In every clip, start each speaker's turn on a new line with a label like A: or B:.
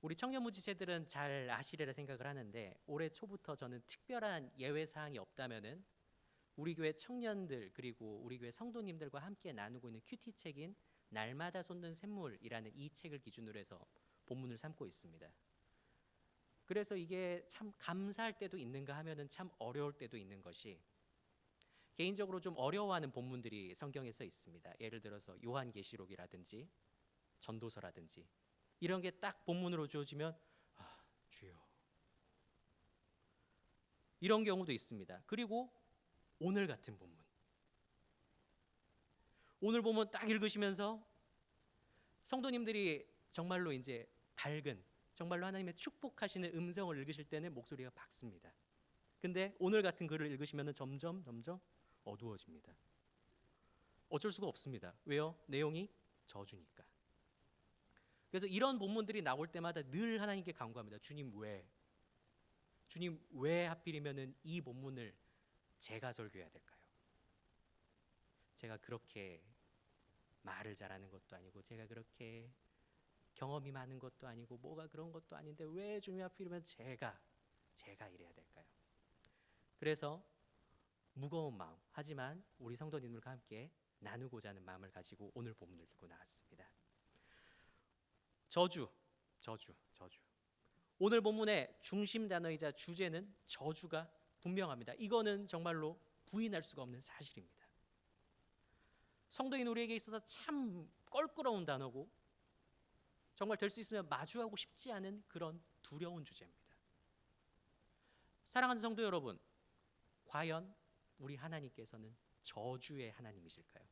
A: 우리 청년무지체들은 잘 아시리라 생각을 하는데 올해 초부터 저는 특별한 예외 사항이 없다면은 우리 교회 청년들 그리고 우리 교회 성도님들과 함께 나누고 있는 큐티 책인 날마다 솟는 샘물이라는 이 책을 기준으로 해서 본문을 삼고 있습니다. 그래서 이게 참 감사할 때도 있는가 하면은 참 어려울 때도 있는 것이 개인적으로 좀 어려워하는 본문들이 성경에서 있습니다. 예를 들어서 요한계시록이라든지 전도서라든지 이런 게 딱 본문으로 주어지면 아, 주여. 이런 경우도 있습니다. 그리고 오늘 같은 본문. 오늘 보면 딱 읽으시면서 성도님들이 정말로 이제 밝은 정말로 하나님의 축복하시는 음성을 읽으실 때는 목소리가 밝습니다. 근데 오늘 같은 글을 읽으시면 점점 점점 어두워집니다. 어쩔 수가 없습니다. 왜요? 내용이 저주니까. 그래서 이런 본문들이 나올 때마다 늘 하나님께 간구합니다. 주님 왜? 주님 왜 하필이면은 이 본문을 제가 설교해야 될까요? 제가 그렇게 말을 잘하는 것도 아니고 제가 그렇게 경험이 많은 것도 아니고 뭐가 그런 것도 아닌데 왜 주님 하필이면 제가 제가 이래야 될까요? 그래서 무거운 마음 하지만 우리 성도님들과 함께 나누고자 하는 마음을 가지고 오늘 본문을 들고 나왔습니다. 저주, 저주, 저주. 오늘 본문의 중심 단어이자 주제는 저주가 분명합니다. 이거는 정말로 부인할 수가 없는 사실입니다. 성도인 우리에게 있어서 참 껄끄러운 단어고 정말 될 수 있으면 마주하고 싶지 않은 그런 두려운 주제입니다. 사랑하는 성도 여러분, 과연 우리 하나님께서는 저주의 하나님이실까요?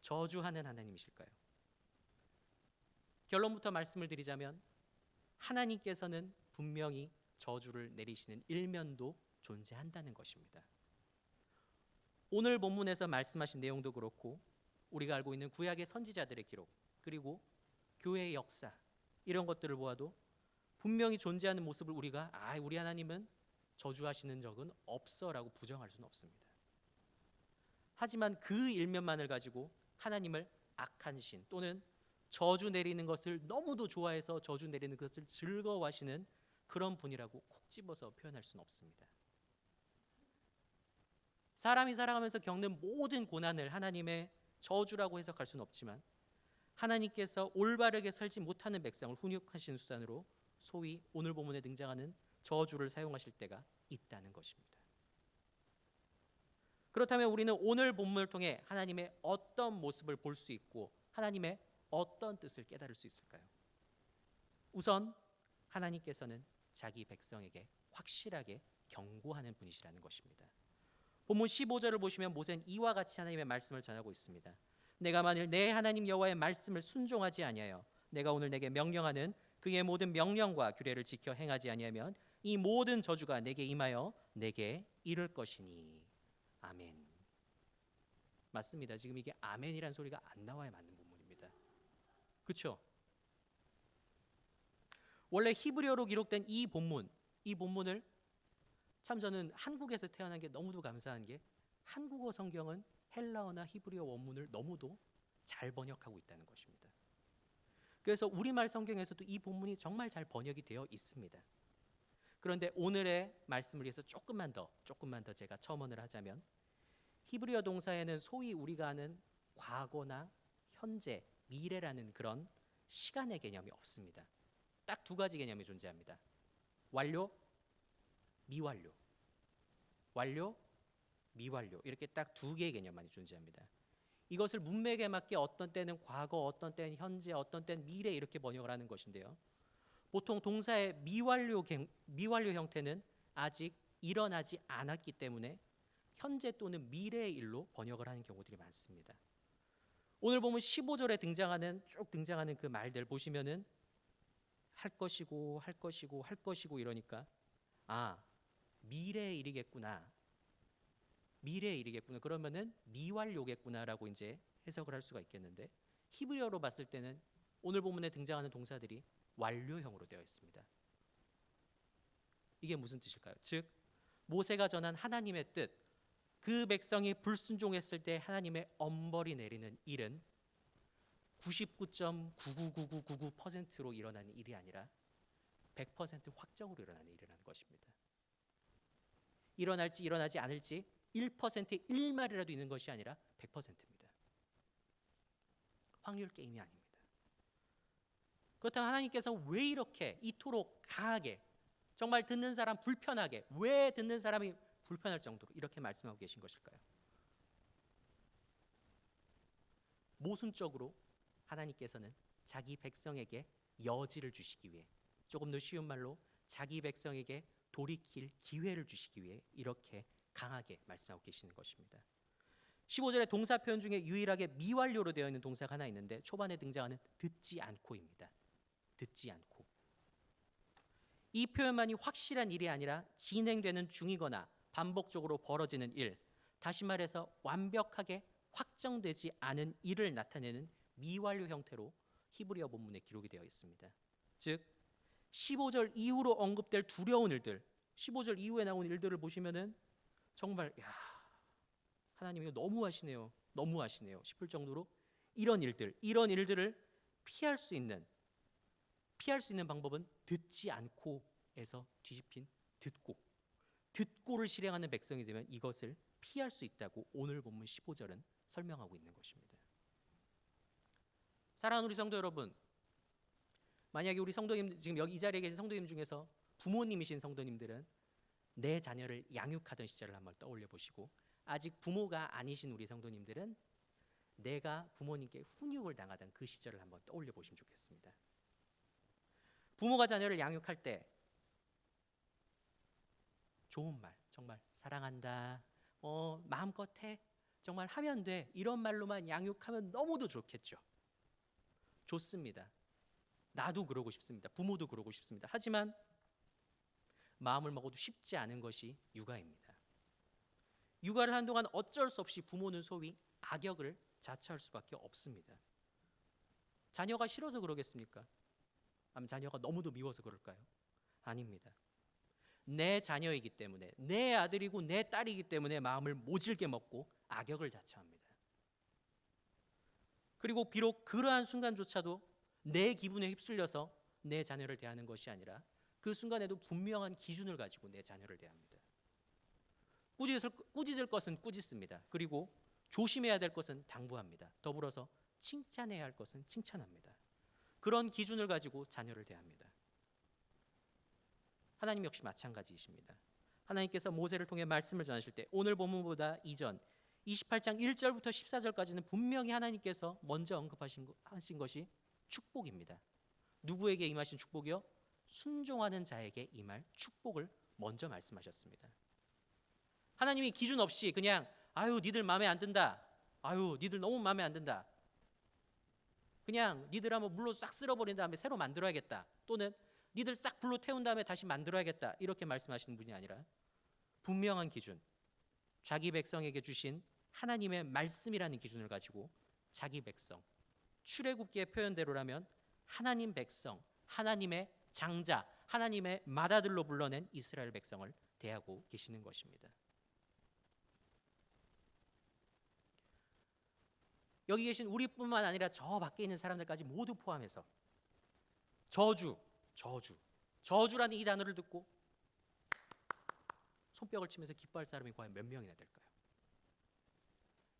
A: 저주하는 하나님이실까요? 결론부터 말씀을 드리자면 하나님께서는 분명히 저주를 내리시는 일면도 존재한다는 것입니다. 오늘 본문에서 말씀하신 내용도 그렇고 우리가 알고 있는 구약의 선지자들의 기록 그리고 교회의 역사 이런 것들을 보아도 분명히 존재하는 모습을 우리가 아 우리 하나님은 저주하시는 적은 없어라고 부정할 수는 없습니다. 하지만 그 일면만을 가지고 하나님을 악한 신 또는 저주 내리는 것을 너무도 좋아해서 저주 내리는 것을 즐거워하시는 그런 분이라고 콕 집어서 표현할 수는 없습니다. 사람이 살아가면서 겪는 모든 고난을 하나님의 저주라고 해석할 수는 없지만 하나님께서 올바르게 살지 못하는 백성을 훈육하시는 수단으로 소위 오늘 본문에 등장하는 저주를 사용하실 때가 있다는 것입니다. 그렇다면 우리는 오늘 본문을 통해 하나님의 어떤 모습을 볼 수 있고 하나님의 어떤 뜻을 깨달을 수 있을까요? 우선 하나님께서는 자기 백성에게 확실하게 경고하는 분이시라는 것입니다. 본문 15절을 보시면 모세는 이와 같이 하나님의 말씀을 전하고 있습니다. 내가 만일 내 하나님 여호와의 말씀을 순종하지 아니하여 내가 오늘 내게 명령하는 그의 모든 명령과 규례를 지켜 행하지 아니하면 이 모든 저주가 내게 임하여 내게 이를 것이니 아멘. 맞습니다. 지금 이게 아멘이란 소리가 안 나와야 맞는 부분입니다. 그렇죠? 원래 히브리어로 기록된 이 본문, 이 본문을 참 저는 한국에서 태어난 게 너무도 감사한 게 한국어 성경은 헬라어나 히브리어 원문을 너무도 잘 번역하고 있다는 것입니다. 그래서 우리말 성경에서도 이 본문이 정말 잘 번역이 되어 있습니다. 그런데 오늘의 말씀을 위해서 조금만 더 조금만 더 제가 첨언을 하자면 히브리어 동사에는 소위 우리가 아는 과거나 현재, 미래라는 그런 시간의 개념이 없습니다. 딱 두 가지 개념이 존재합니다. 완료, 미완료. 완료, 미완료. 이렇게 딱 두 개의 개념만이 존재합니다. 이것을 문맥에 맞게 어떤 때는 과거, 어떤 때는 현재, 어떤 때는 미래 이렇게 번역을 하는 것인데요. 보통 동사의 미완료 미완료 형태는 아직 일어나지 않았기 때문에 현재 또는 미래의 일로 번역을 하는 경우들이 많습니다. 오늘 보면 15절에 등장하는 쭉 등장하는 그 말들 보시면은 할 것이고 할 것이고 할 것이고 이러니까 아 미래에 이르겠구나 미래에 이르겠구나 그러면은 미완료겠구나라고 이제 해석을 할 수가 있겠는데 히브리어로 봤을 때는 오늘 본문에 등장하는 동사들이 완료형으로 되어 있습니다. 이게 무슨 뜻일까요? 즉 모세가 전한 하나님의 뜻, 그 백성이 불순종했을 때 하나님의 엄벌이 내리는 일은 99.999999%로 일어나는 일이 아니라 100% 확정으로 일어나는 일이라는 것입니다. 일어날지 일어나지 않을지 1%의 1말이라도 있는 것이 아니라 100%입니다. 확률 게임이 아닙니다. 그렇다면 하나님께서 왜 이렇게 이토록 강하게 정말 듣는 사람 불편하게 왜 듣는 사람이 불편할 정도로 이렇게 말씀하고 계신 것일까요? 모순적으로 하나님께서는 자기 백성에게 여지를 주시기 위해 조금 더 쉬운 말로 자기 백성에게 돌이킬 기회를 주시기 위해 이렇게 강하게 말씀하고 계시는 것입니다. 15절의 동사 표현 중에 유일하게 미완료로 되어 있는 동사가 하나 있는데 초반에 등장하는 듣지 않고입니다. 듣지 않고. 이 표현만이 확실한 일이 아니라 진행되는 중이거나 반복적으로 벌어지는 일, 다시 말해서 완벽하게 확정되지 않은 일을 나타내는 미완료 형태로 히브리어 본문에 기록이 되어 있습니다. 즉 15절 이후로 언급될 두려운 일들, 15절 이후에 나온 일들을 보시면은 정말 야 하나님 이거 너무 하시네요, 너무 하시네요 싶을 정도로 이런 일들, 이런 일들을 피할 수 있는 피할 수 있는 방법은 듣지 않고에서 뒤집힌 듣고 듣고를 실행하는 백성이 되면 이것을 피할 수 있다고 오늘 본문 15절은 설명하고 있는 것입니다. 사랑하는 우리 성도 여러분, 만약에 우리 성도님 지금 여기 이 자리에 계신 성도님 중에서 부모님이신 성도님들은 내 자녀를 양육하던 시절을 한번 떠올려 보시고 아직 부모가 아니신 우리 성도님들은 내가 부모님께 훈육을 당하던 그 시절을 한번 떠올려 보시면 좋겠습니다. 부모가 자녀를 양육할 때 좋은 말, 정말 사랑한다, 어 마음껏 해, 정말 하면 돼 이런 말로만 양육하면 너무도 좋겠죠. 좋습니다. 나도 그러고 싶습니다. 부모도 그러고 싶습니다. 하지만 마음을 먹어도 쉽지 않은 것이 육아입니다. 육아를 한동안 어쩔 수 없이 부모는 소위 악역을 자처할 수밖에 없습니다. 자녀가 싫어서 그러겠습니까? 아니면 자녀가 너무도 미워서 그럴까요? 아닙니다. 내 자녀이기 때문에 내 아들이고 내 딸이기 때문에 마음을 모질게 먹고 악역을 자처합니다. 그리고 비록 그러한 순간조차도 내 기분에 휩쓸려서 내 자녀를 대하는 것이 아니라 그 순간에도 분명한 기준을 가지고 내 자녀를 대합니다. 꾸짖을, 꾸짖을 것은 꾸짖습니다. 그리고 조심해야 될 것은 당부합니다. 더불어서 칭찬해야 할 것은 칭찬합니다. 그런 기준을 가지고 자녀를 대합니다. 하나님 역시 마찬가지이십니다. 하나님께서 모세를 통해 말씀을 전하실 때 오늘 본문보다 이전 28장 1절부터 14절까지는 분명히 하나님께서 먼저 언급하신 거- 하신 것이 축복입니다. 누구에게 임하신 축복이요? 순종하는 자에게 임할 축복을 먼저 말씀하셨습니다. 하나님이 기준 없이 그냥 아유 니들 마음에 안 든다. 아유 니들 너무 마음에 안 든다. 그냥 니들 한번 물로 싹 쓸어버린 다음에 새로 만들어야겠다. 또는 니들 싹 불로 태운 다음에 다시 만들어야겠다. 이렇게 말씀하시는 분이 아니라 분명한 기준, 자기 백성에게 주신 하나님의 말씀이라는 기준을 가지고 자기 백성, 출애굽기의 표현대로라면 하나님 백성, 하나님의 장자, 하나님의 맏아들로 불러낸 이스라엘 백성을 대하고 계시는 것입니다. 여기 계신 우리뿐만 아니라 저 밖에 있는 사람들까지 모두 포함해서 저주, 저주, 저주라는 이 단어를 듣고 손뼉을 치면서 기뻐할 사람이 과연 몇 명이나 될까요?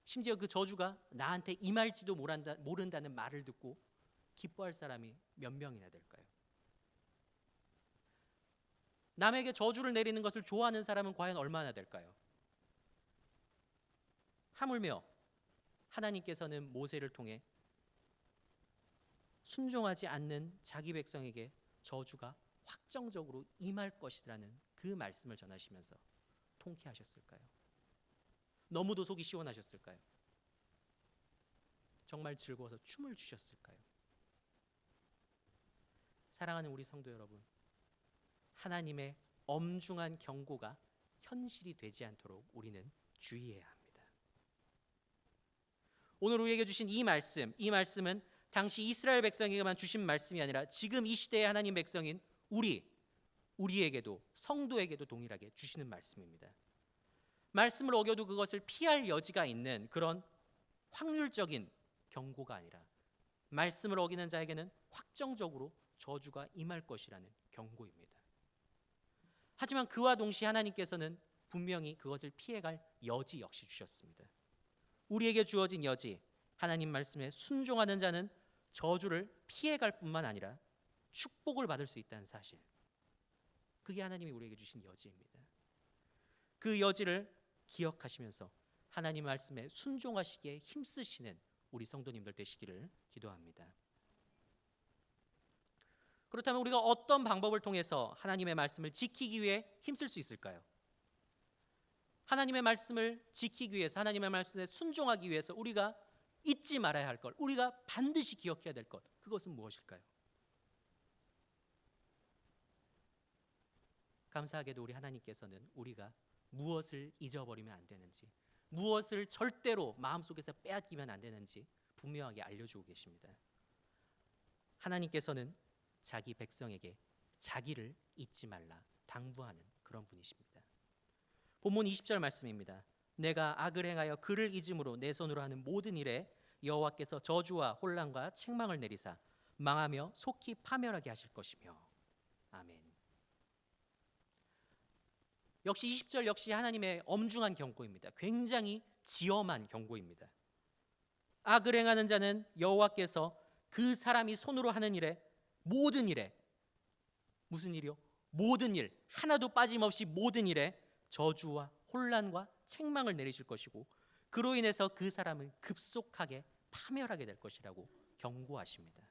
A: 심지어 그 저주가 나한테 임할지도 모른다, 모른다는 말을 듣고 기뻐할 사람이 몇 명이나 될까요? 남에게 저주를 내리는 것을 좋아하는 사람은 과연 얼마나 될까요? 하물며 하나님께서는 모세를 통해 순종하지 않는 자기 백성에게 저주가 확정적으로 임할 것이라는 그 말씀을 전하시면서 통쾌하셨을까요? 너무도 속이 시원하셨을까요? 정말 즐거워서 춤을 추셨을까요? 사랑하는 우리 성도 여러분, 하나님의 엄중한 경고가 현실이 되지 않도록 우리는 주의해야 합니다. 오늘 우리에게 주신 이 말씀, 이 말씀은 당시 이스라엘 백성에게만 주신 말씀이 아니라 지금 이 시대의 하나님 백성인 우리, 우리에게도 성도에게도 동일하게 주시는 말씀입니다. 말씀을 어겨도 그것을 피할 여지가 있는 그런 확률적인 경고가 아니라 말씀을 어기는 자에게는 확정적으로 저주가 임할 것이라는 경고입니다. 하지만 그와 동시에 하나님께서는 분명히 그것을 피해갈 여지 역시 주셨습니다. 우리에게 주어진 여지, 하나님 말씀에 순종하는 자는 저주를 피해갈 뿐만 아니라 축복을 받을 수 있다는 사실. 그게 하나님이 우리에게 주신 여지입니다. 그 여지를 기억하시면서 하나님 말씀에 순종하시기에 힘쓰시는 우리 성도님들 되시기를 기도합니다. 그렇다면 우리가 어떤 방법을 통해서 하나님의 말씀을 지키기 위해 힘쓸 수 있을까요? 하나님의 말씀을 지키기 위해서 하나님의 말씀에 순종하기 위해서 우리가 잊지 말아야 할 것, 우리가 반드시 기억해야 될 것, 그것은 무엇일까요? 감사하게도 우리 하나님께서는 우리가 무엇을 잊어버리면 안 되는지, 무엇을 절대로 마음속에서 빼앗기면 안 되는지 분명하게 알려주고 계십니다. 하나님께서는 자기 백성에게 자기를 잊지 말라 당부하는 그런 분이십니다. 본문 20절 말씀입니다. 내가 악을 행하여 그를 잊음으로 내 손으로 하는 모든 일에 여호와께서 저주와 혼란과 책망을 내리사 망하며 속히 파멸하게 하실 것이며 아멘. 역시 20절 역시 하나님의 엄중한 경고입니다. 굉장히 지엄한 경고입니다. 악을 행하는 자는 여호와께서 그 사람이 손으로 하는 일에 모든 일에 무슨 일이요? 모든 일 하나도 빠짐없이 모든 일에 저주와 혼란과 책망을 내리실 것이고 그로 인해서 그 사람은 급속하게 파멸하게 될 것이라고 경고하십니다.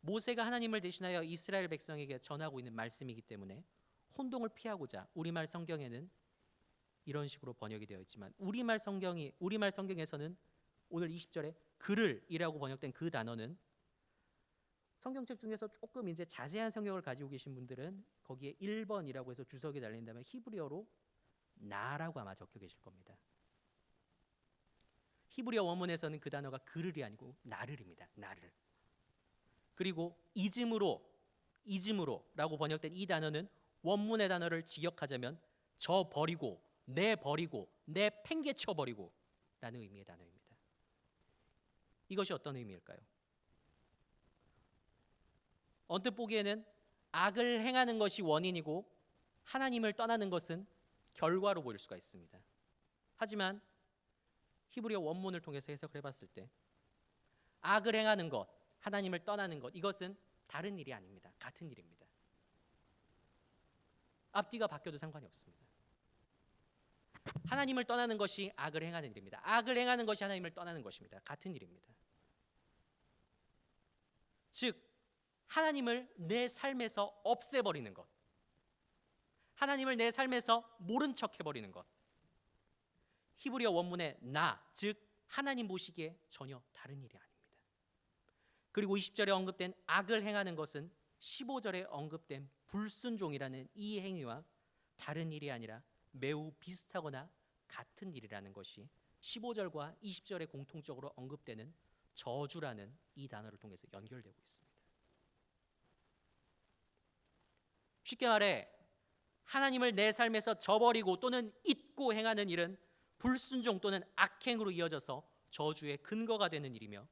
A: 모세가 하나님을 대신하여 이스라엘 백성에게 전하고 있는 말씀이기 때문에 혼동을 피하고자 우리말 성경에는 이런 식으로 번역이 되어 있지만 우리말 성경이 우리말 성경에서는 오늘 20절에 그를이라고 번역된 그 단어는 성경책 중에서 조금 이제 자세한 성경을 가지고 계신 분들은 거기에 1번이라고 해서 주석이 달린다면 히브리어로 나라고 아마 적혀 계실 겁니다. 히브리어 원문에서는 그 단어가 그를이 아니고 나를입니다. 나를. 그리고 이즘으로 이즘으로라고 번역된 이 단어는 원문의 단어를 직역하자면 저 버리고 내 버리고 내 팽개쳐 버리고 라는 의미의 단어입니다. 이것이 어떤 의미일까요? 언뜻 보기에는 악을 행하는 것이 원인이고 하나님을 떠나는 것은 결과로 보일 수가 있습니다. 하지만 히브리어 원문을 통해서 해석을 해봤을 때 악을 행하는 것, 하나님을 떠나는 것 이것은 다른 일이 아닙니다. 같은 일입니다. 앞뒤가 바뀌어도 상관이 없습니다. 하나님을 떠나는 것이 악을 행하는 일입니다. 악을 행하는 것이 하나님을 떠나는 것입니다. 같은 일입니다. 즉 하나님을 내 삶에서 없애버리는 것. 하나님을 내 삶에서 모른 척 해버리는 것. 히브리어 원문의 나, 즉 하나님 보시기에 전혀 다른 일이 아닙니다. 그리고 20절에 언급된 악을 행하는 것은 15절에 언급된 불순종이라는 이 행위와 다른 일이 아니라 매우 비슷하거나 같은 일이라는 것이 15절과 20절에 공통적으로 언급되는 저주라는 이 단어를 통해서 연결되고 있습니다. 쉽게 말해 하나님을 내 삶에서 저버리고 또는 잊고 행하는 일은 불순종 또는 악행으로 이어져서 저주의 근거가 되는 일이며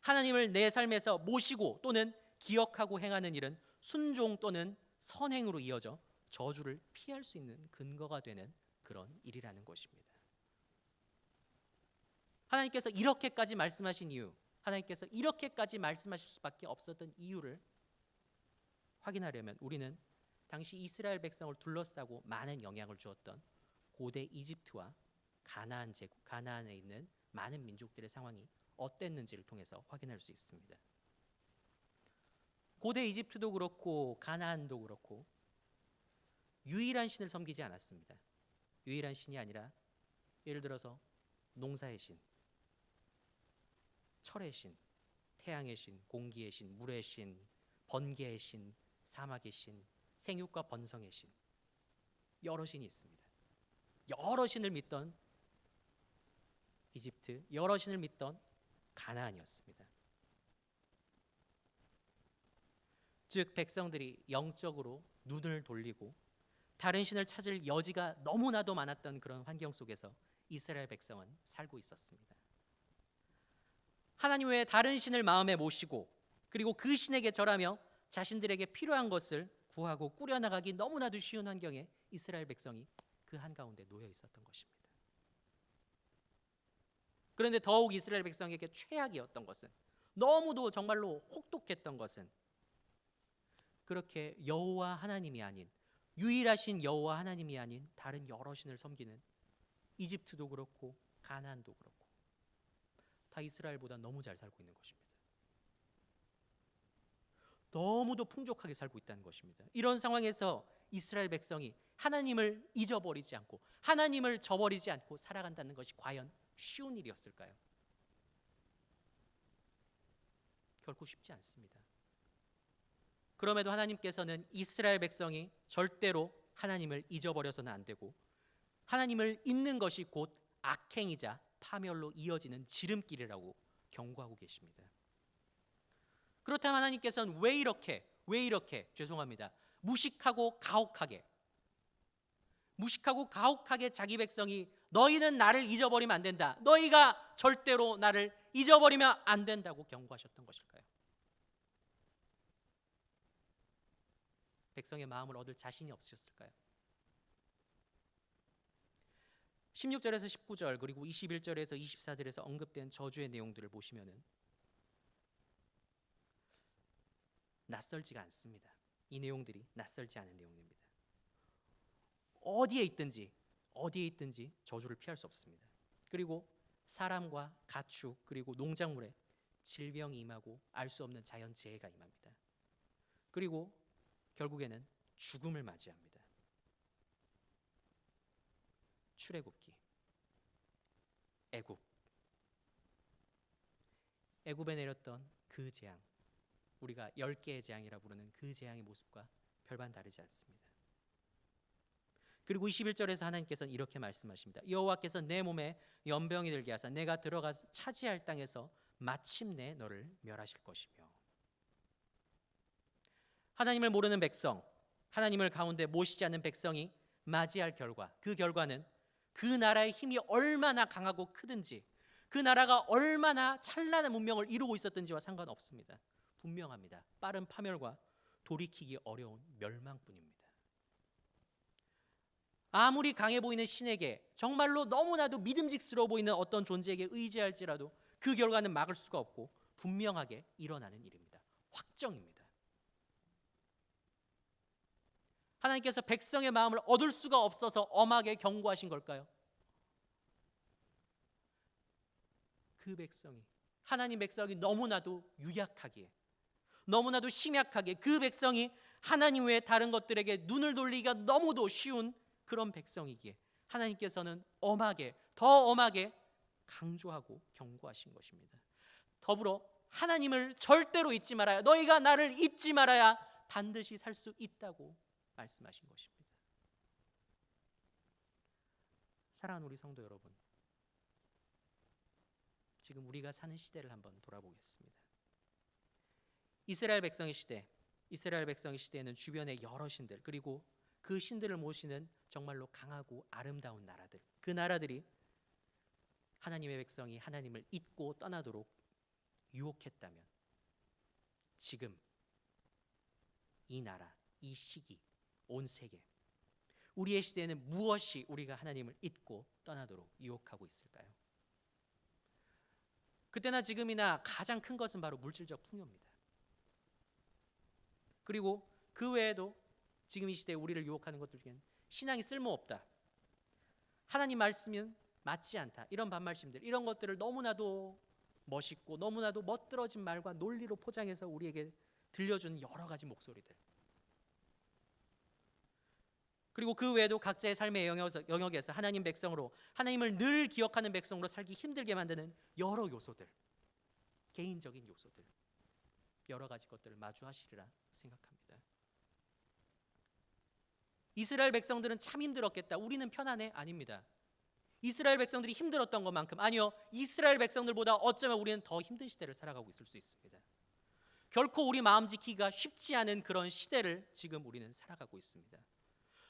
A: 하나님을 내 삶에서 모시고 또는 기억하고 행하는 일은 순종 또는 선행으로 이어져 저주를 피할 수 있는 근거가 되는 그런 일이라는 것입니다. 하나님께서 이렇게까지 말씀하신 이유, 하나님께서 이렇게까지 말씀하실 수밖에 없었던 이유를 확인하려면 우리는 당시 이스라엘 백성을 둘러싸고 많은 영향을 주었던 고대 이집트와 가나안 제국, 가나안에 있는 많은 민족들의 상황이 어땠는지를 통해서 확인할 수 있습니다. 고대 이집트도 그렇고 가나안도 그렇고 유일한 신을 섬기지 않았습니다. 유일한 신이 아니라 예를 들어서 농사의 신, 철의 신, 태양의 신, 공기의 신, 물의 신, 번개의 신, 사막의 신, 생육과 번성의 신 여러 신이 있습니다. 여러 신을 믿던 이집트, 여러 신을 믿던 가나안이었습니다. 즉 백성들이 영적으로 눈을 돌리고 다른 신을 찾을 여지가 너무나도 많았던 그런 환경 속에서 이스라엘 백성은 살고 있었습니다. 하나님 외에 다른 신을 마음에 모시고 그리고 그 신에게 절하며 자신들에게 필요한 것을 구하고 꾸려나가기 너무나도 쉬운 환경에 이스라엘 백성이 그 한가운데 놓여 있었던 것입니다. 그런데 더욱 이스라엘 백성에게 최악이었던 것은 너무도 정말로 혹독했던 것은 그렇게 여호와 하나님이 아닌 유일하신 여호와 하나님이 아닌 다른 여러 신을 섬기는 이집트도 그렇고 가나안도 그렇고 다 이스라엘보다 너무 잘 살고 있는 것입니다. 너무도 풍족하게 살고 있다는 것입니다. 이런 상황에서 이스라엘 백성이 하나님을 잊어버리지 않고 하나님을 저버리지 않고 살아간다는 것이 과연 쉬운 일이었을까요? 결코 쉽지 않습니다. 그럼에도 하나님께서는 이스라엘 백성이 절대로 하나님을 잊어버려서는 안 되고 하나님을 잊는 것이 곧 악행이자 파멸로 이어지는 지름길이라고 경고하고 계십니다. 그렇다면 하나님께서는 왜 이렇게 왜 이렇게 죄송합니다. 무식하고 가혹하게 무식하고 가혹하게 자기 백성이 너희는 나를 잊어버리면 안 된다. 너희가 절대로 나를 잊어버리면 안 된다고 경고하셨던 것일까요? 백성의 마음을 얻을 자신이 없으셨을까요? 16절에서 19절 그리고 21절에서 24절에서 언급된 저주의 내용들을 보시면은 낯설지가 않습니다. 이 내용들이 낯설지 않은 내용입니다. 어디에 있든지 어디에 있든지 저주를 피할 수 없습니다. 그리고 사람과 가축 그리고 농작물에 질병이 임하고 알 수 없는 자연 재해가 임합니다. 그리고 결국에는 죽음을 맞이합니다. 출애굽기 애굽 애굽에 내렸던 그 재앙 우리가 열 개의 재앙이라 부르는 그 재앙의 모습과 별반 다르지 않습니다. 그리고 21절에서 하나님께서는 이렇게 말씀하십니다. 여호와께서 내 몸에 연병이 들게 하사 내가 들어가 차지할 땅에서 마침내 너를 멸하실 것이며 하나님을 모르는 백성, 하나님을 가운데 모시지 않는 백성이 맞이할 결과, 그 결과는 그 나라의 힘이 얼마나 강하고 크든지, 그 나라가 얼마나 찬란한 문명을 이루고 있었든지와 상관없습니다. 분명합니다. 빠른 파멸과 돌이키기 어려운 멸망뿐입니다. 아무리 강해 보이는 신에게 정말로 너무나도 믿음직스러워 보이는 어떤 존재에게 의지할지라도 그 결과는 막을 수가 없고 분명하게 일어나는 일입니다. 확정입니다. 하나님께서 백성의 마음을 얻을 수가 없어서 엄하게 경고하신 걸까요? 그 백성이 하나님 백성이 너무나도 유약하기에 너무나도 심약하게 그 백성이 하나님 외에 다른 것들에게 눈을 돌리기가 너무도 쉬운 그런 백성이기에 하나님께서는 엄하게 더 엄하게 강조하고 경고하신 것입니다. 더불어 하나님을 절대로 잊지 말아야 너희가 나를 잊지 말아야 반드시 살 수 있다고 말씀하신 것입니다. 사랑하는 우리 성도 여러분, 지금 우리가 사는 시대를 한번 돌아보겠습니다. 이스라엘 백성의 시대, 이스라엘 백성의 시대에는 주변의 여러 신들 그리고 그 신들을 모시는 정말로 강하고 아름다운 나라들, 그 나라들이 하나님의 백성이 하나님을 잊고 떠나도록 유혹했다면 지금 이 나라, 이 시기, 온 세계 우리의 시대에는 무엇이 우리가 하나님을 잊고 떠나도록 유혹하고 있을까요? 그때나 지금이나 가장 큰 것은 바로 물질적 풍요입니다. 그리고 그 외에도 지금 이 시대에 우리를 유혹하는 것들 중에는 신앙이 쓸모없다. 하나님 말씀은 맞지 않다. 이런 반말씀들, 이런 것들을 너무나도 멋있고 너무나도 멋들어진 말과 논리로 포장해서 우리에게 들려주는 여러 가지 목소리들. 그리고 그 외에도 각자의 삶의 영역에서 하나님 백성으로 하나님을 늘 기억하는 백성으로 살기 힘들게 만드는 여러 요소들, 개인적인 요소들, 여러 가지 것들을 마주하시리라 생각합니다. 이스라엘 백성들은 참 힘들었겠다. 우리는 편안해? 아닙니다. 이스라엘 백성들이 힘들었던 것만큼 아니요. 이스라엘 백성들보다 어쩌면 우리는 더 힘든 시대를 살아가고 있을 수 있습니다. 결코 우리 마음 지키기가 쉽지 않은 그런 시대를 지금 우리는 살아가고 있습니다.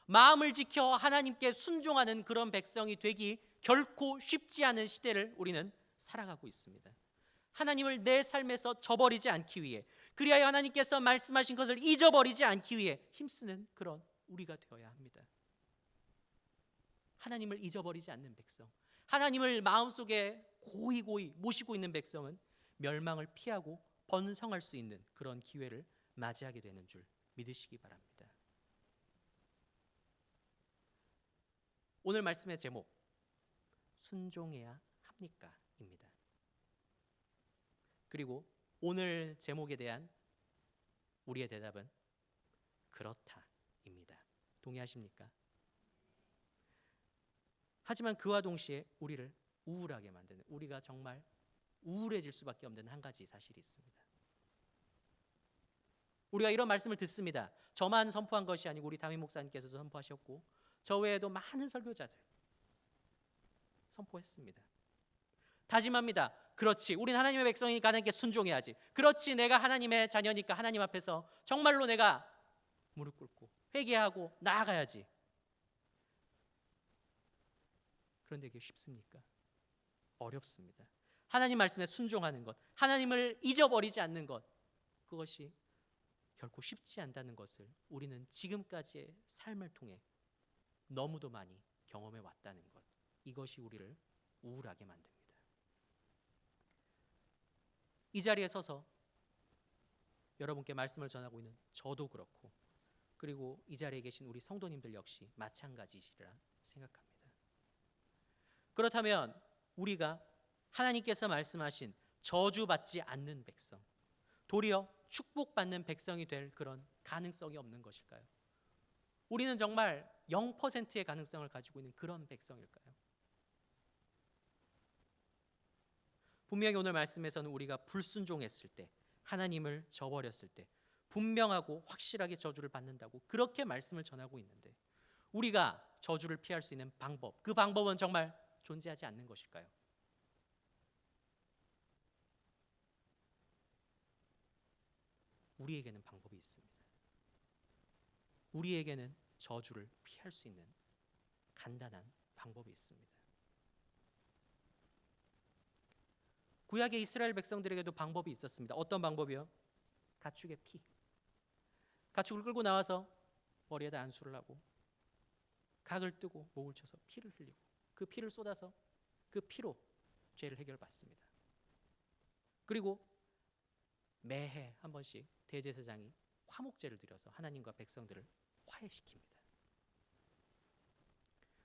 A: 마음을 지켜 하나님께 순종하는 그런 백성이 되기 결코 쉽지 않은 시대를 우리는 살아가고 있습니다. 하나님을 내 삶에서 저버리지 않기 위해 그리하여 하나님께서 말씀하신 것을 잊어버리지 않기 위해 힘쓰는 그런 우리가 되어야 합니다. 하나님을 잊어버리지 않는 백성, 하나님을 마음속에 고이 고이 모시고 있는 백성은 멸망을 피하고 번성할 수 있는 그런 기회를 맞이하게 되는 줄 믿으시기 바랍니다. 오늘 말씀의 제목 순종해야 합니까? 그리고 오늘 제목에 대한 우리의 대답은 그렇다입니다. 동의하십니까? 하지만 그와 동시에 우리를 우울하게 만드는 우리가 정말 우울해질 수밖에 없는 한 가지 사실이 있습니다. 우리가 이런 말씀을 듣습니다. 저만 선포한 것이 아니고 우리 담임 목사님께서도 선포하셨고 저 외에도 많은 설교자들 선포했습니다. 다짐합니다. 그렇지. 우린 하나님의 백성이니까 하나님께 순종해야지. 그렇지. 내가 하나님의 자녀니까 하나님 앞에서 정말로 내가 무릎 꿇고 회개하고 나아가야지. 그런데 그게 쉽습니까? 어렵습니다. 하나님 말씀에 순종하는 것, 하나님을 잊어버리지 않는 것, 그것이 결코 쉽지 않다는 것을 우리는 지금까지의 삶을 통해 너무도 많이 경험해 왔다는 것. 이것이 우리를 우울하게 만듭니다. 이 자리에 서서 여러분께 말씀을 전하고 있는 저도 그렇고 그리고 이 자리에 계신 우리 성도님들 역시 마찬가지시리라 생각합니다. 그렇다면 우리가 하나님께서 말씀하신 저주받지 않는 백성, 도리어 축복받는 백성이 될 그런 가능성이 없는 것일까요? 우리는 정말 0%의 가능성을 가지고 있는 그런 백성일까요? 분명히 오늘 말씀에서는 우리가 불순종했을 때, 하나님을 저버렸을 때, 분명하고 확실하게 저주를 받는다고 그렇게 말씀을 전하고 있는데, 우리가 저주를 피할 수 있는 방법, 그 방법은 정말 존재하지 않는 것일까요? 우리에게는 방법이 있습니다. 우리에게는 저주를 피할 수 있는 간단한 방법이 있습니다. 구약의 이스라엘 백성들에게도 방법이 있었습니다. 어떤 방법이요? 가축의 피. 가축을 끌고 나와서 머리에다 안수를 하고 각을 뜨고 목을 쳐서 피를 흘리고 그 피를 쏟아서 그 피로 죄를 해결받습니다. 그리고 매해 한 번씩 대제사장이 화목제를 드려서 하나님과 백성들을 화해시킵니다.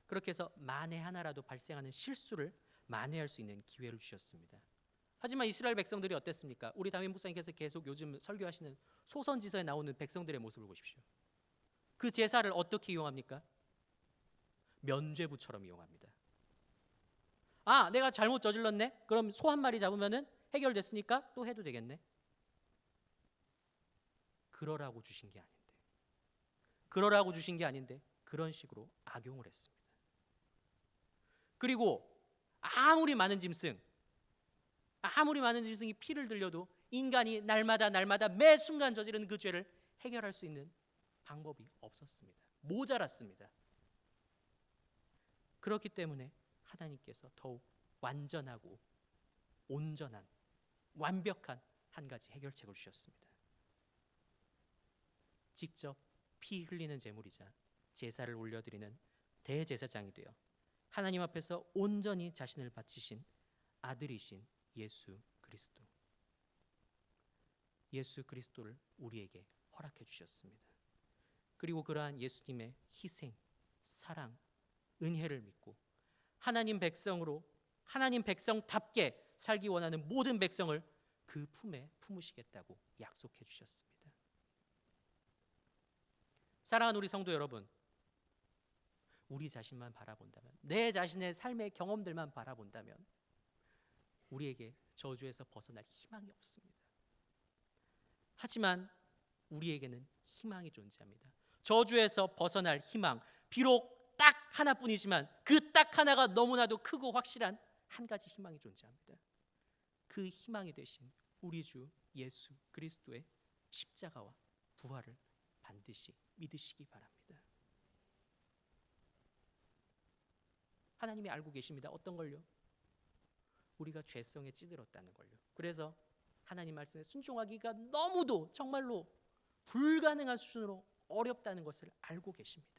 A: 그렇게 해서 만에 하나라도 발생하는 실수를 만회할 수 있는 기회를 주셨습니다. 하지만 이스라엘 백성들이 어땠습니까? 우리 담임 목사님께서 계속 요즘 설교하시는 소선지서에 나오는 백성들의 모습을 보십시오. 그 제사를 어떻게 이용합니까? 면죄부처럼 이용합니다. 아, 내가 잘못 저질렀네. 그럼 소 한 마리 잡으면은 해결됐으니까 또 해도 되겠네. 그러라고 주신 게 아닌데. 그러라고 주신 게 아닌데 그런 식으로 악용을 했습니다. 그리고 아무리 많은 짐승 아무리 많은 짐승이 피를 들려도 인간이 날마다 날마다 매 순간 저지르는 그 죄를 해결할 수 있는 방법이 없었습니다. 모자랐습니다. 그렇기 때문에 하나님께서 더욱 완전하고 온전한 완벽한 한 가지 해결책을 주셨습니다. 직접 피 흘리는 제물이자 제사를 올려드리는 대제사장이 되어 하나님 앞에서 온전히 자신을 바치신 아들이신 예수 그리스도. 예수 그리스도를 우리에게 허락해 주셨습니다. 그리고 그러한 예수님의 희생, 사랑, 은혜를 믿고 하나님 백성으로 하나님 백성답게 살기 원하는 모든 백성을 그 품에 품으시겠다고 약속해 주셨습니다. 사랑하는 우리 성도 여러분, 우리 자신만 바라본다면, 내 자신의 삶의 경험들만 바라본다면 우리에게 저주에서 벗어날 희망이 없습니다. 하지만 우리에게는 희망이 존재합니다. 저주에서 벗어날 희망. 비록 딱 하나뿐이지만 그 딱 하나가 너무나도 크고 확실한 한 가지 희망이 존재합니다. 그 희망이 되신 우리 주 예수 그리스도의 십자가와 부활을 반드시 믿으시기 바랍니다. 하나님이 알고 계십니다. 어떤 걸요? 우리가 죄성에 찌들었다는 걸요. 그래서 하나님 말씀에 순종하기가 너무도 정말로 불가능한 수준으로 어렵다는 것을 알고 계십니다.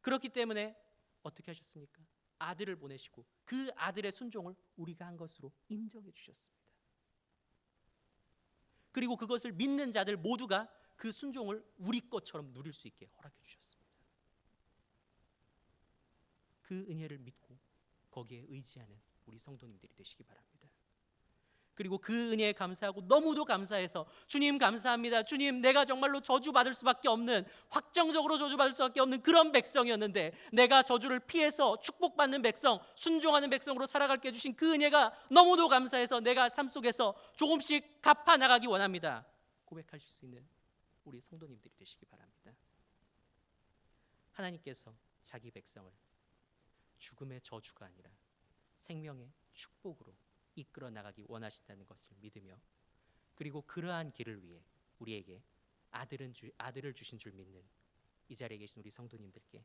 A: 그렇기 때문에 어떻게 하셨습니까? 아들을 보내시고 그 아들의 순종을 우리가 한 것으로 인정해 주셨습니다. 그리고 그것을 믿는 자들 모두가 그 순종을 우리 것처럼 누릴 수 있게 허락해 주셨습니다. 그 은혜를 믿고 거기에 의지하는 우리 성도님들이 되시기 바랍니다. 그리고 그 은혜에 감사하고 너무도 감사해서 주님 감사합니다. 주님 내가 정말로 저주받을 수밖에 없는 확정적으로 저주받을 수밖에 없는 그런 백성이었는데 내가 저주를 피해서 축복받는 백성, 순종하는 백성으로 살아갈게 해주신 그 은혜가 너무도 감사해서 내가 삶 속에서 조금씩 갚아 나가기 원합니다. 고백하실 수 있는 우리 성도님들이 되시기 바랍니다. 하나님께서 자기 백성을 죽음의 저주가 아니라 생명의 축복으로 이끌어 나가기 원하신다는 것을 믿으며 그리고 그러한 길을 위해 우리에게 아들은 주, 아들을 주신 줄 믿는 이 자리에 계신 우리 성도님들께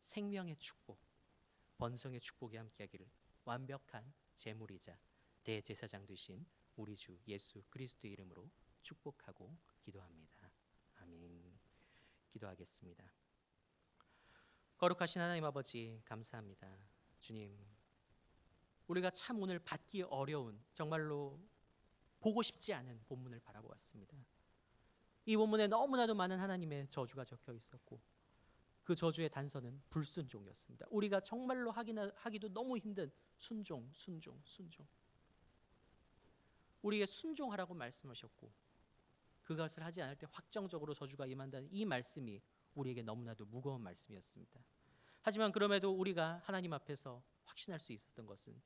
A: 생명의 축복, 번성의 축복이 함께하기를 완벽한 제물이자 대제사장 되신 우리 주 예수 그리스도의 이름으로 축복하고 기도합니다. 아멘. 기도하겠습니다. 거룩하신 하나님 아버지 감사합니다. 주님 우리가 참 오늘 받기 어려운 정말로 보고 싶지 않은 본문을 바라보았습니다. 이 본문에 너무나도 많은 하나님의 저주가 적혀 있었고 그 저주의 단서는 불순종이었습니다. 우리가 정말로 하기도 너무 힘든 순종, 순종, 순종. 우리에게 순종하라고 말씀하셨고 그것을 하지 않을 때 확정적으로 저주가 임한다는 이 말씀이 우리에게 너무나도 무거운 말씀이었습니다. 하지만 그럼에도 우리가 하나님 앞에서 확신할 수 있었던 것은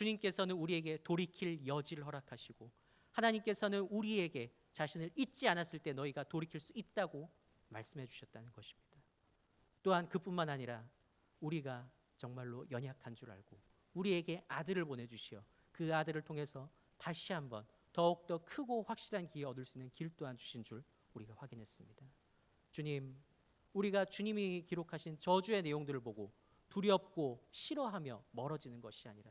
A: 주님께서는 우리에게 돌이킬 여지를 허락하시고 하나님께서는 우리에게 자신을 잊지 않았을 때 너희가 돌이킬 수 있다고 말씀해 주셨다는 것입니다. 또한 그뿐만 아니라 우리가 정말로 연약한 줄 알고 우리에게 아들을 보내 주시어 그 아들을 통해서 다시 한번 더욱 더 크고 확실한 기회 얻을 수 있는 길 또한 주신 줄 우리가 확인했습니다. 주님, 우리가 주님이 기록하신 저주의 내용들을 보고 두렵고 싫어하며 멀어지는 것이 아니라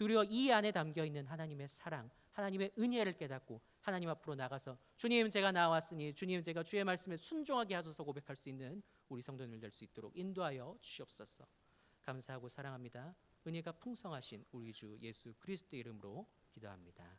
A: 도리어 이 안에 담겨 있는 하나님의 사랑, 하나님의 은혜를 깨닫고 하나님 앞으로 나가서 주님 제가 나왔으니 주님 제가 주의 말씀에 순종하게 하소서 고백할 수 있는 우리 성도님들 될 수 있도록 인도하여 주시옵소서. 감사하고 사랑합니다. 은혜가 풍성하신 우리 주 예수 그리스도의 이름으로 기도합니다.